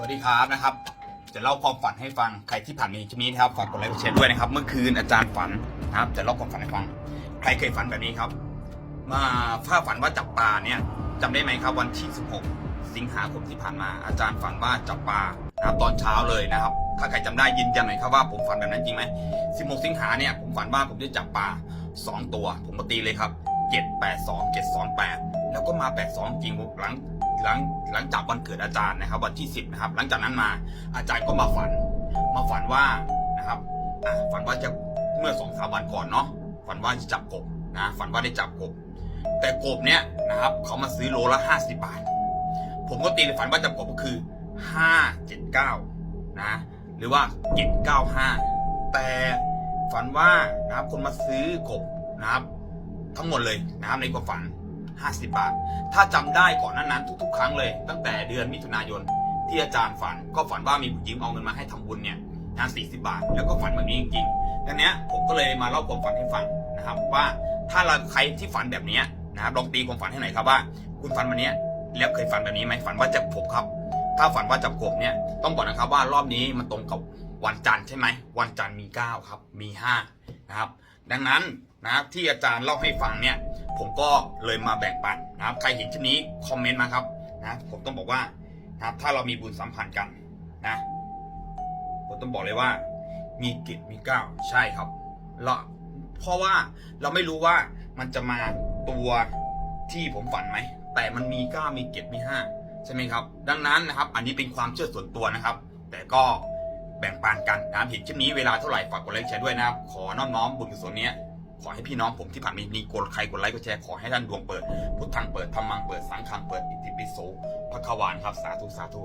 วัสดีครับนะครับ จะเล่าความฝันให้ฟังใครที่ผ่านมีคลิปนี้นะครับฝากกดไลค์กดแชร์ด้วยนะครับ เมื่อคืนอาจารย์ฝันนะครับ จะเล่าความฝันให้ฟัง ใครเคยฝันแบบนี้ครับ มาถ้าฝันว่าจับปลาเนี่ยจำได้ไหมครับวันที่ 16 สิงหาคมที่ผ่านมา อาจารย์ฝันว่าจับปลานะครับตอนเช้าเลยนะครับ ถ้าใครจำได้ยืนยันหน่อยครับว่าผมฝันแบบนั้นจริงไหม16 สิงหาเนี่ยผมฝันว่าผมจะจับปลา2ตัว ผมก็ตีเลยครับ 782 728 แล้วก็มา 82 จริงหลังหลังหลังจากวันเกิดอาจารย์นะครับ วันที่ 10 นะครับ หลังจากนั้นมาอาจารย์ก็มาฝัน มาฝันว่านะครับฝันว่าจะเมื่อสองสามวันก่อนเนาะฝันว่าจะจับกบนะฝันว่าได้จับกบ แต่กบเนี่ยนะครับเขามาซื้อโลละ 50 บาท ผมก็ตีเลยฝันว่าจับกบก็คือ 579 นะ หรือว่า 795 แต่ฝันว่านะครับคนมาซื้อกบนะครับ ทั้งหมดเลยนะครับในความฝัน 50 บาท ถ้าจำได้ก่อนหนั้นนั้นทุก ๆ ครั้งเลย ตั้งแต่เดือนมิถุนายนที่อาจารย์ฝัน ก็ฝันว่ามีผู้หญิงเอาเงินมาให้ทำบุญเนี่ยนะ40 บาท แล้วก็ฝันแบบนี้จริงๆดังนี้ผมก็เลยมาเล่าความฝันให้ฟังนะครับ ว่าถ้าเราใครที่ฝันแบบนี้นะครับลองตีความฝันให้หน่อยครับว่า คุณฝันวันนี้แล้วเคยฝันแบบนี้ไหมฝันว่าจับกบครับ ถ้าฝันว่าจับกบเนี่ยต้องบอกนะครับว่ารอบนี้มันตรงกับวันจันทร์ใช่ไหมวันจันทร์มี 9 ครับมี5นะครับ ดังนั้นนะครับที่อาจารย์เล่าให้ฟังเนี่ย ผมก็เลยมาแบ่งปันนะครับ ใครเห็นคลิปนี้คอมเมนต์มาครับนะผมต้องบอกว่านะครับถ้าเรามีบุญสัมพันธ์กันนะผมต้องบอกเลยว่า มีกิจมีเก้าใช่ครับเราเพราะว่าเราไม่รู้ว่ามันจะมาตัวที่ผมฝันไหม แต่มันมีเก้ามีเกตมีห้าใช่ไหมครับ ดังนั้นนะครับ อันนี้เป็นความเชื่อส่วนตัวนะครับ แต่ก็ แบ่งปันกันนะครับเห็นคลิปนี้เวลาเท่าไหร่ฝากกดไลค์แชร์ด้วยนะครับขอน้อมน้อมบุญกุศลเนี้ยขอให้พี่น้องผมที่ผ่านมีนีกดใครกดไลค์กดแชร์ขอให้ท่านดวงเปิด พุทธังเปิดธรรมังเปิดสังฆังเปิดอิติปิโสพระขวานครับสาธุสาธุ